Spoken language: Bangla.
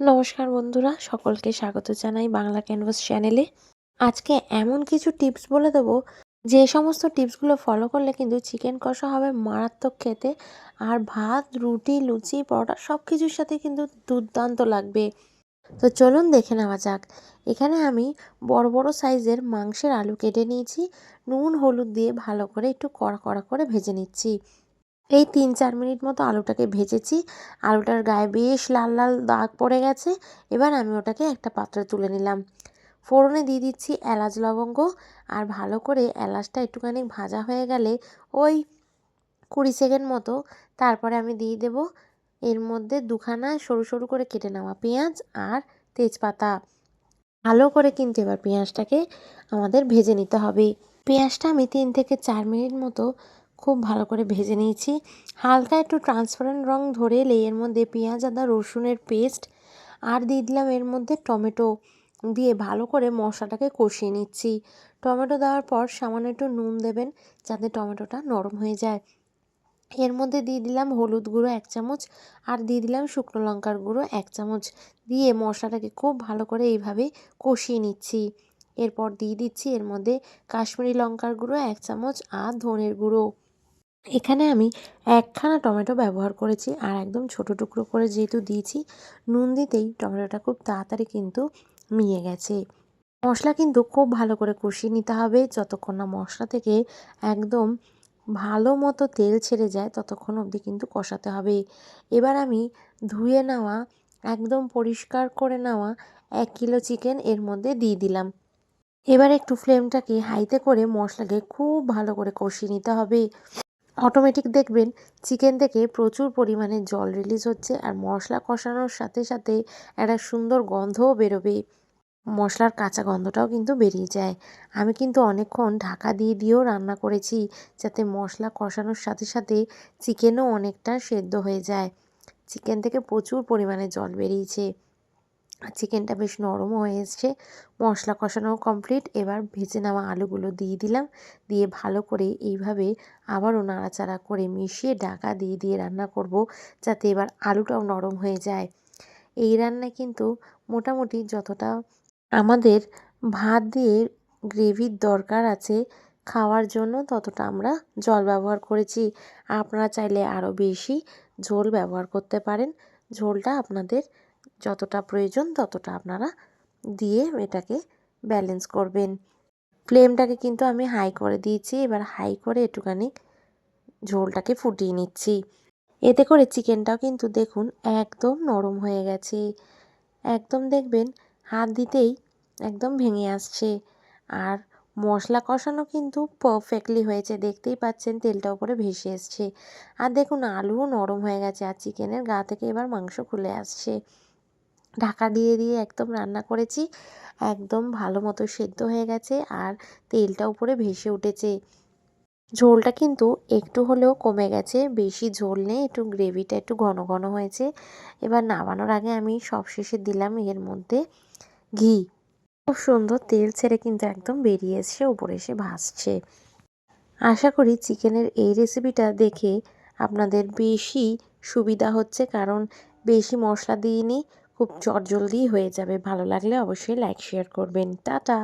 নমস্কার বন্ধুরা, সকলকে স্বাগত জানাই বাংলা ক্যানভাস চ্যানেলে। আজকে এমন কিছু টিপস বলে দেবো, যে সমস্ত টিপসগুলো ফলো করলে কিন্তু চিকেন কষা হবে মারাত্মক খেতে, আর ভাত, রুটি, লুচি, পরোটা সব কিছুর সাথে কিন্তু দুর্দান্ত লাগবে। তো চলুন দেখে নেওয়া যাক। এখানে আমি বড় বড় সাইজের মাংসের আলু কেটে নিয়েছি, নুন, হলুদ দিয়ে ভালো করে একটু কড়া কড়া করে ভেজে নিচ্ছি। এই তিন, চার মিনিট মতো আলুটাকে ভেজেছি। আলুটার গায়ে বেশ লাল লাল দাগ পড়ে গেছে। এবার আমি ওটাকে একটা পাত্রে তুলে নিলাম। ফোড়নে দিয়ে দিচ্ছি এলাচ লবঙ্গ। আর ভালো করে এলাচটা একটুখানি ভাজা হয়ে গেলে ওই কুড়ি সেকেন্ড মতো তারপরে আমি দিয়ে দেব। এর মধ্যে দুখানা সরু সরু করে কেটে নেওয়া পেঁয়াজ আর তেজপাতা। ভালো করে কিন্তু এবার পেঁয়াজটাকে আমাদের ভেজে নিতে হবে। পেঁয়াজটা আমি তিন থেকে চার মিনিট মতো খুব ভালো করে ভেজে নিয়েছি। হালকা একটু ট্রান্সপারেন্ট রং ধরে এলে এর মধ্যে পেঁয়াজ, আদা, রসুনের পেস্ট আর দিয়ে দিলাম এর মধ্যে টমেটো। দিয়ে ভালো করে মশলাটাকে কষিয়ে নিচ্ছি। টমেটো দেওয়ার পর সামান্য একটু নুন দেবেন যাতে টমেটোটা নরম হয়ে যায়। এর মধ্যে দিয়ে দিলাম হলুদ গুঁড়ো এক চামচ আর দিয়ে দিলাম শুকনো লঙ্কার গুঁড়ো এক চামচ। দিয়ে মশলাটাকে খুব ভালো করে এইভাবে কষিয়ে নিচ্ছি। এরপর দিয়ে দিচ্ছি এর মধ্যে কাশ্মীরি লঙ্কার গুঁড়ো এক চামচ আর ধনের গুঁড়ো। এখানে আমি একখানা টমেটো ব্যবহার করেছি আর একদম ছোটো টুকরো করে যেহেতু দিয়েছি, নুন দিতেই টমেটোটা খুব তাড়াতাড়ি কিন্তু মিয়ে গেছে। মশলা কিন্তু খুব ভালো করে কষিয়ে নিতে হবে, যতক্ষণ না মশলা থেকে একদম ভালো মতো তেল ছেড়ে যায়, ততক্ষণ অবধি কিন্তু কষাতে হবে। এবার আমি ধুয়ে নেওয়া, একদম পরিষ্কার করে নেওয়া এক কিলো চিকেন এর মধ্যে দিয়ে দিলাম। এবার একটু ফ্লেমটাকে হাইতে করে মশলাকে খুব ভালো করে কষিয়ে নিতে হবে। অটোমেটিক দেখবেন চিকেন থেকে প্রচুর পরিমাণে জল রিলিজ হচ্ছে আর মশলা কষানোর সাথে সাথে একটা সুন্দর গন্ধও বেরোবে। মশলার কাঁচা গন্ধটাও কিন্তু বেরিয়ে যায়। আমি কিন্তু অনেকক্ষণ ঢাকা দিয়ে দিয়েও রান্না করেছি যাতে মশলা কষানোর সাথে সাথে চিকেনও অনেকটা সেদ্ধ হয়ে যায়। চিকেন থেকে প্রচুর পরিমাণে জল বেরিয়েছে। চিকেনটা বেশ নরমও হয়ে এসছে মশলা কষানোও কমপ্লিট এবার ভেজে নেওয়া আলুগুলো দিয়ে দিলাম, দিয়ে ভালো করে এইভাবে আবারও নাড়াচাড়া করে মিশিয়ে ডাকা দিয়ে দিয়ে রান্না করব যাতে এবার আলুটাও নরম হয়ে যায়। এই রান্নায় কিন্তু মোটামুটি যতটা আমাদের ভাত দিয়ে গ্রেভির দরকার আছে খাওয়ার জন্য ততটা আমরা জল ব্যবহার করেছি। আপনারা চাইলে আরও বেশি ঝোল ব্যবহার করতে পারেন। ঝোলটা আপনাদের যতটা প্রয়োজন ততটা আপনারা দিয়ে এটাকে ব্যালেন্স করবেন। ফ্লেমটাকে কিন্তু আমি হাই করে দিয়েছি, এবার হাই করে একটুখানি ঝোলটাকে ফুটিয়ে নিচ্ছি। এতে করে চিকেনটাও কিন্তু দেখুন একদম নরম হয়ে গেছে। একদম দেখবেন হাত দিতেই একদম ভেঙে আসছে। আর মশলা কষানো কিন্তু পারফেক্টলি হয়েছে, দেখতেই পাচ্ছেন তেলটা উপরে ভেসে এসছে। আর দেখুন আলুও নরম হয়ে গেছে, আর চিকেনের গা থেকে এবার মাংস খুলে আসছে। ঢাকা দিয়ে দিয়ে একদম রান্না করেছি। একদম ভালো মতো সেদ্ধ হয়ে গেছে আর তেলটা উপরে ভেসে উঠেছে। ঝোলটা কিন্তু একটু হলেও কমে গেছে, বেশি ঝোল নেই, একটু গ্রেভিটা একটু ঘন ঘন হয়েছে। এবার নামানোর আগে আমি সবশেষে দিলাম এর মধ্যে ঘি। খুব সুন্দর তেল ছেড়ে কিন্তু একদম বেরিয়ে এসছে, উপরে এসে ভাসছে। আশা করি চিকেনের এই রেসিপিটা দেখে আপনাদের বেশি সুবিধা হচ্ছে, কারণ বেশি মশলা দিইনি খুব চটজলদি হয়ে যাবে। ভালো লাগলে অবশ্যই লাইক শেয়ার করবেন। টাটা!